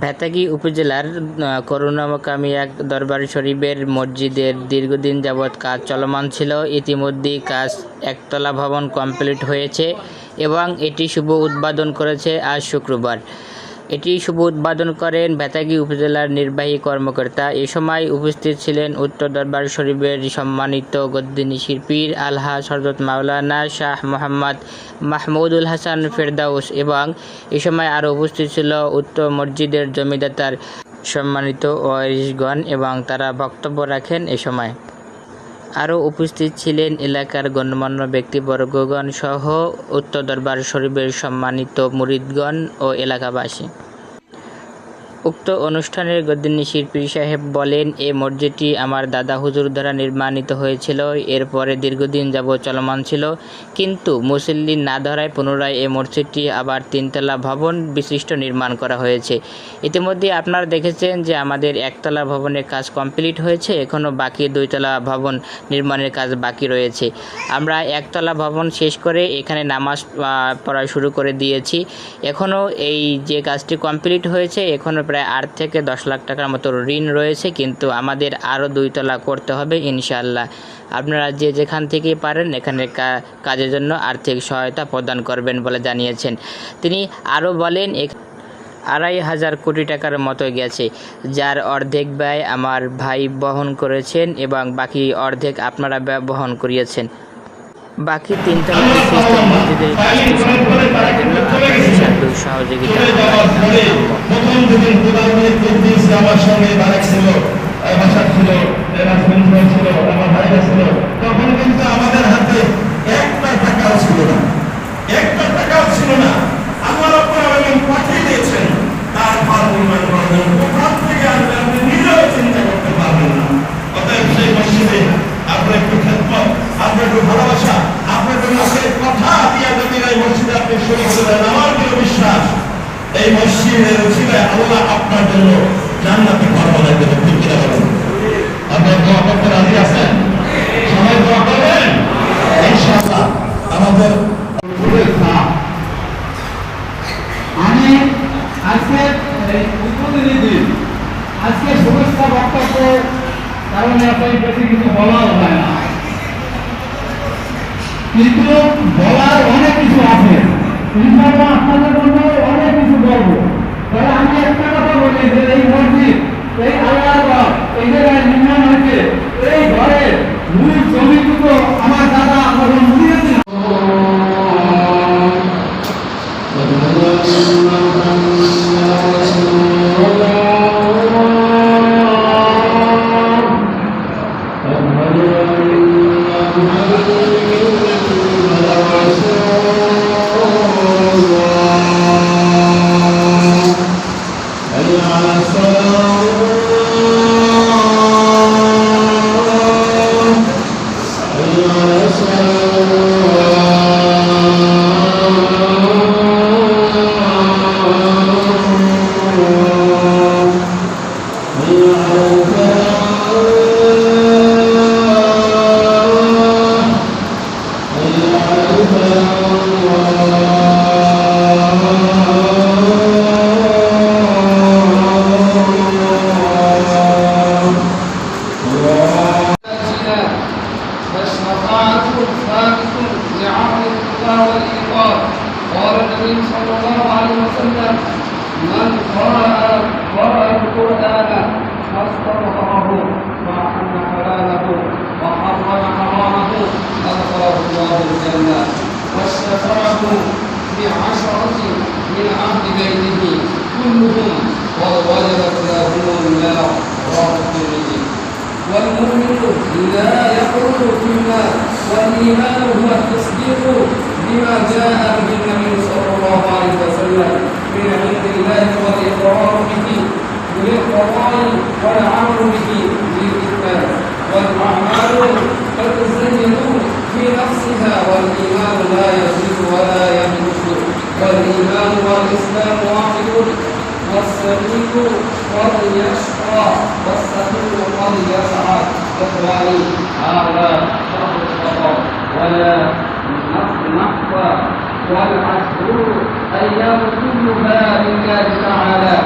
ভেতাগী উপজেলার করুণামকামী এক দরবার শরীফের মসজিদের দীর্ঘদিন যাবৎ কাজ চলমান ছিল। ইতিমধ্যেই কাজ একতলা ভবন কমপ্লিট হয়েছে এবং এটি শুভ উদ্বোধন করেছে আজ শুক্রবার। এটি শুভ উদ্বোধন করেন ভেতাগী উপজেলার নির্বাহী কর্মকর্তা। এ সময় উপস্থিত ছিলেন উত্তর দরবার শরীফের সম্মানিত গদ্দিনী শিল্পীর আলহা সরদত মাওলানা শাহ মোহাম্মদ মাহমুদুল হাসান ফেরদাউস এবং এ সময় আরও উপস্থিত ছিল উত্তর মসজিদের জমিদাতার সম্মানিত ওয়ারিশগণ এবং তারা বক্তব্য রাখেন এ সময়। আরও উপস্থিত ছিলেন এলাকার গণ্যমান্য ব্যক্তিবর্গগণ সহ উত্তর দরবার শরীফের সম্মানিত মুরিদগণ ও এলাকাবাসী। উক্ত অনুষ্ঠানের গদ্দিনী শিল্পী সাহেব বলেন, এ মসজিদটি আমার দাদা হুজুর দ্বারা নির্মাণিত হয়েছিল, এরপরে দীর্ঘদিন যাবৎ চলমান ছিল। কিন্তু মুসল্লি না ধরায় পুনরায় এই মসজিদটি আবার তিনতলা ভবন বিশিষ্ট নির্মাণ করা হয়েছে। ইতিমধ্যে আপনারা দেখেছেন যে আমাদের একতলা ভবনের কাজ কমপ্লিট হয়েছে এখনও বাকি দুইতলা ভবন নির্মাণের কাজ বাকি রয়েছে। আমরা একতলা ভবন শেষ করে এখানে নামাজ পড়া শুরু করে দিয়েছি। এখনও এই যে কাজটি কমপ্লিট হয়েছে এখনও প্রায় আট থেকে দশ লাখ টাকার মতো ঋণ রয়েছে, কিন্তু আমাদের আরও দুইতলা করতে হবে ইনশাআল্লাহ। আপনারা যে যেখান থেকে পারেন এখানে কাজের জন্য আর্থিক সহায়তা প্রদান করবেন বলে জানিয়েছেন। তিনি আরও বলেন আড়াই হাজার কোটি টাকার মতো গেছে, যার অর্ধেক ব্যয় আমার ভাই বহন করেছেন এবং বাকি অর্ধেক আপনারা বহন করিয়েছেন। বাকি তিনটা আমাদের হাতে একটা টাকাও ছিল না একটা টাকাও ছিল না আমার আপনার এবং পাঠিয়ে দিয়েছেন তার ভার নির্মাণ করবেন কোথার থেকে আসবে আপনি নিজেও চিন্তা করতে পারবেন না অতএব সেই মসজিদে আপনার একটু খেদমত আপনার একটু ভালোবাসা আপনার একটু মুখের কথা দিয়ে যদি এই মসজিদে আপনি শুরু করে দেন আমার কোনো বিশ্বাস আমি আজকে উদ্বোধনী আজকে শুভেচ্ছা বক্তব্য কারণে আপনার বেশি কিছু বলাও হয় কিন্তু বলার অনেক والإيقاظ قال النبي صلى الله عليه وسلم من قرأ قرأ القرآن فاستغفره وأحل حلاله وحرم حرامه أدخله الله الجنة والشفاعة بعشرة من أهل بيته كلهم قد وجبت لهم النار رواه الترمذي والمؤمن لا يخرج في النار والإيمان هو التصديق بما جاء به النبي صلى الله عليه وسلم من عند الله والإقرار به بالإقرار والعمل به بالإثبات والأعمال قد تزين في نفسها والإيمان لا يزيد ولا ينقص والإيمان والإسلام واحد والسعيد قد يشقى والسعيد قد يسعد إخواني هذا تعالى